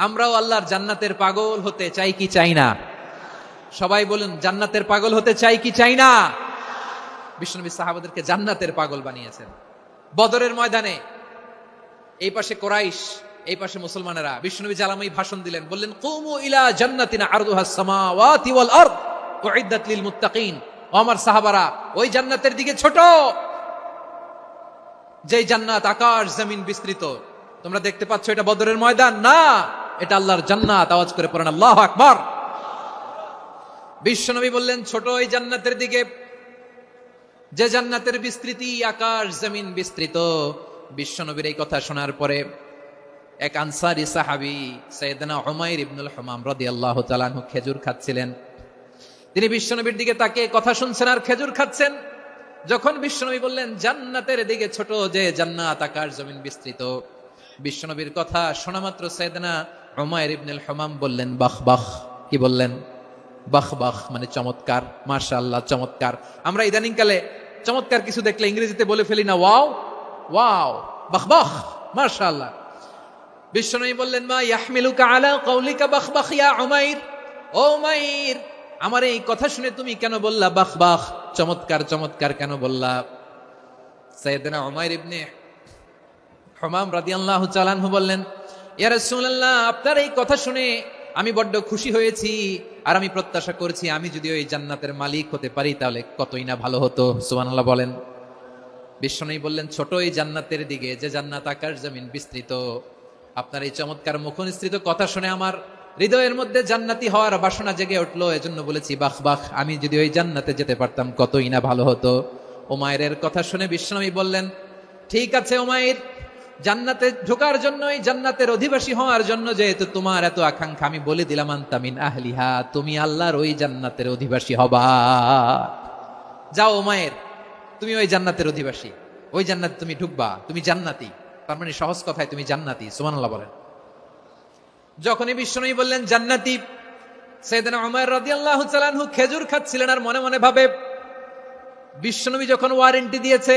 আমরাও আল্লাহর জান্নাতের পাগল হতে চাই কি চাই না? সবাই বলুন, জান্নাতের পাগল হতে চাই কি চাই না? বিষ্ণুনবী সাহাবাদেরকে জান্নাতের পাগল বানিয়েছেন। বদরের ময়দানে, এই পাশে কোরাইশ, এই পাশে মুসলমানেরা বিষ্ণুনবী জালামাই ভাষণ দিলেন, বললেন, কুমু ইলা জান্নাতিনা আরদুহা সামাওয়াতি ওয়াল আরদ উইদ্দাত লিল মুত্তাকিন। আমার সাহাবারা, ওই জান্নাতের দিকে ছোট। যেই জান্নাত আকাশ, জমিন বিস্তৃত। তোমরা দেখতে পাচ্ছ এটা বদরের ময়দান, না। এটা আল্লাহর জান্নাত। আওয়াজ করে পড়েন, আল্লাহ আকবার। বিশ্বনবী বললেন, ছোট ওই জান্নাতের দিকে। যে জান্নাতের বিস্তৃতি আকাশ, জমিন বিস্তৃত। বিশ্বনবীর এই কথা শোনার পরে এক আনসারি সাহাবি সৈয়দনা হুমায়ুর ইবনুল হুমাম রাদিয়াল্লাহু তাআলা আনহু খেজুর খাচ্ছিলেন। তিনি বিশ্বনবীর দিকে তাকে কথা শুনছেন আর খেজুর খাচ্ছেন। যখন বিশ্বনবী বললেন, জান্নাতের দিকে ছোট যে জান্নাত, আকাশ, জমিন বিস্তৃত। বিশ্বনবীর কথা শোনা মাত্র সৈয়দনা হুমায়ুর ইবনুল হুমাম বললেন, বাহ বাহ। কি বললেন? বাহ বাহ। মানে চমৎকার, মাশাআল্লাহ, চমৎকার। আমরা ইদানিং কালে চমৎকার কিছু দেখলে ইংরেজিতে বলে ফেলি না, ওয়াও ওয়াও, বাহ বাহ। মাশাআল্লাহ। বিশ্বনবী বললেন, মা ইয়াহমিলুকা আলা কওলিকা বাহ বাহ ইয়া উমাইর? ও আমার এই কথা শুনে তুমি কেন বললা, বাহ বাহ? চমৎকার চমৎকার কেন বললা? সাইয়েদনা উমাইর ইবনে হুমাম রাদিয়াল্লাহু তাআলা আনহু বললেন ইয়া রাসূলুল্লাহ, আপনার এই কথা শুনে আমি বড্ড খুশি হয়েছি আর আমি প্রত্যাশা করছি আমি যদি ওই জান্নাতের মালিক হতে পারি তাহলে কতই না ভালো হতো, সুবহানাল্লাহ বলেন। বিশ্বনবী বললেন, ছোট এই জান্নাতের দিকে, যে জান্নাত আকাশ জমিন বিস্তৃত, আপনার এই চমৎকার মুখনিসৃত কথা শুনে আমার হৃদয়ের মধ্যে জান্নাতি হওয়ার বাসনা জেগে উঠল, এজন্য বলেছি, বাহ বাহ, আমি যদি ওই জান্নাতে যেতে পারতাম, কতই না ভালো হতো। ওমায়ের কথা শুনে বিশ্বনবী বললেন, ঠিক আছে ওমায়ের জান্নাতে ঢোকার জন্যই জান্নাতের অধিবাসী হওয়ার জন্য যেহেতু তোমার এত আকাঙ্ক্ষা, আমি বলে দিলাম আন্তামিন আহলিহা, তুমি আল্লাহর ওই জান্নাতের অধিবাসী হবা। যাও ওমায়ের, তুমি ওই জান্নাতের অধিবাসী। ওই জান্নাত তুমি ঢুকবা, তুমি জান্নাতি। তার মানে সহজ কথায় তুমি জান্নাতি, সুবহানাল্লাহ বলেন। যখনই বিশ্বনবী বললেন, জান্নাতি সৈয়দনা উমর রাদিয়াল্লাহু তাআলা আনহু খেজুর খাচ্ছিলেন আর মনে মনে ভাবে বিশ্বনবী যখন ওয়ারেন্টি দিয়েছে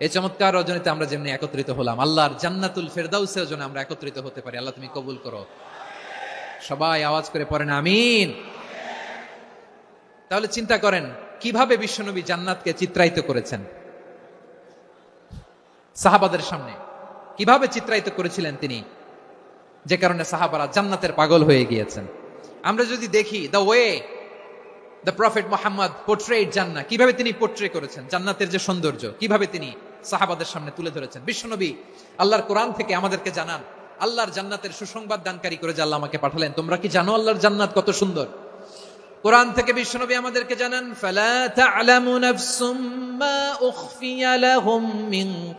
এই চমৎকার রজনীতে আমরা যেমনি একত্রিত হলাম, আল্লাহর জান্নাতুল ফেরদাউসের জন্য আমরা একত্রিত হতে পারি। আল্লাহ, তুমি কবুল করো। সবাই আওয়াজ করে পড়েন, আমিন। তাহলে চিন্তা করেন, কীভাবে বিশ্বনবী জান্নাতকে চিত্রায়িত করেছেন? সাহাবাদের সামনে। কীভাবে চিত্রায়িত করেছিলেন তিনি? যে কারণে সাহাবারা জান্নাতের পাগল হয়ে গিয়েছেন। আমরা যদি দেখি the way the prophet Muhammad portrait জান্না কীভাবে তিনি পোট্রে করেছেন? জান্নাতের যে সৌন্দর্য, কীভাবে তিনি সাহাবাদের সামনে তুলে ধরেছেন। বিশ্বনবী আল্লাহর কোরআন থেকে আমাদেরকে জানান, আল্লাহর জান্নাতের সুসংবাদ দানকারী করে যে আল্লাহ আমাকে পাঠালেন। তোমরা কি জানো আল্লাহর জান্নাত কত সুন্দর? কোরআন থেকে বিশ্বনবী আমাদেরকে জানান মিন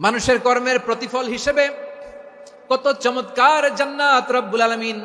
মানুষের কর্মের প্রতিফল হিসেবে কত চমৎকার জান্নাত রব্বুল আলামিন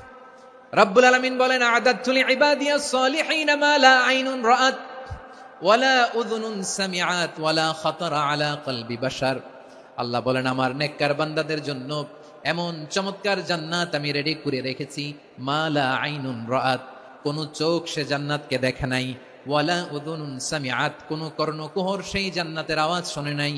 রব্বুল আলামিন বলেন, আদাতুল ইবাদিয়াস সালিহিন মা লা আইনুন রাআত ওয়ালা উযুনুন সামিআত ওয়ালা খাতারা আলা কলবি বাশার। আল্লাহ বলেন, আমার নেককার বান্দাদের জন্য এমন চমৎকার জান্নাত আমি রেডি করে রেখেছি, মা লা আইনুন রাআত। কোন চোখ সে জান্নাতকে দেখে নাই ওয়ালা উযুনুন সামিআত। কোন কর্ণকুহর সেই জান্নাতের আওয়াজ শোনে নাই